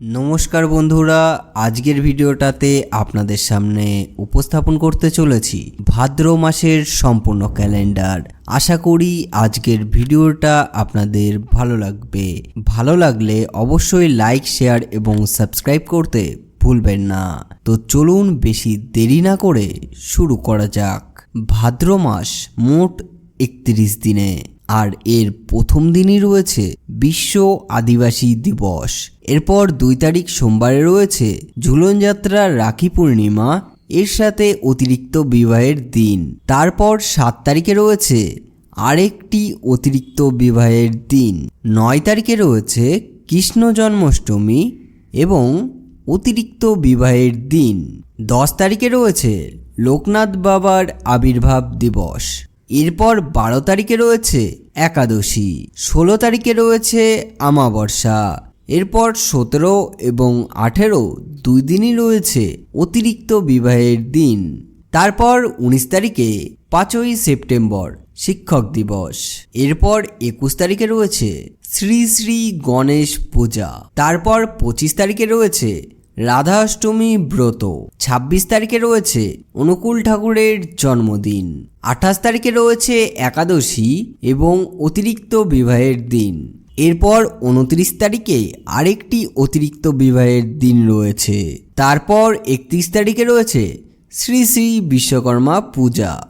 নমস্কার বন্ধুরা, আজকের ভিডিওটাতে আপনাদের সামনে উপস্থাপন করতে চলেছি ভাদ্র মাসের সম্পূর্ণ ক্যালেন্ডার। আশা করি আজকের ভিডিওটা আপনাদের ভালো লাগবে। ভালো লাগলে অবশ্যই লাইক, শেয়ার এবং সাবস্ক্রাইব করতে ভুলবেন না। তো চলুন বেশি দেরি না করে শুরু করা যাক। ভাদ্র মাস মোট একত্রিশ দিনে। আর এর প্রথম দিনই রয়েছে বিশ্ব আদিবাসী দিবস। এরপর দুই তারিখ সোমবারে রয়েছে ঝুলন যাত্রা রাখি পূর্ণিমা, এর সাথে অতিরিক্ত বিবাহের দিন। তারপর সাত তারিখে রয়েছে আরেকটি অতিরিক্ত বিবাহের দিন। নয় তারিখে রয়েছে কৃষ্ণ জন্মাষ্টমী এবং অতিরিক্ত বিবাহের দিন। দশ তারিখে রয়েছে লোকনাথ বাবার আবির্ভাব দিবস। এরপর বারো তারিখে রয়েছে একাদশী, ষোলো তারিখে রয়েছে আমাবর্ষা। এরপর সতেরো এবং আঠেরো দুই দিনই রয়েছে অতিরিক্ত বিবাহের দিন। তারপর উনিশ তারিখে পাঁচই সেপ্টেম্বর শিক্ষক দিবস। এরপর একুশ তারিখে রয়েছে শ্রী শ্রী গণেশ পূজা। তারপর পঁচিশ তারিখে রয়েছে রাধা অষ্টমী ব্রত। ২৬ তারিখে রয়েছে অনুকূল ঠাকুরের জন্মদিন। আঠাশ তারিখে রয়েছে একাদশী এবং অতিরিক্ত বিবাহের দিন। এরপর উনত্রিশ তারিখে আরেকটি অতিরিক্ত বিবাহের দিন রয়েছে। তারপর একত্রিশ তারিখে রয়েছে শ্রী শ্রী বিশ্বকর্মা পূজা।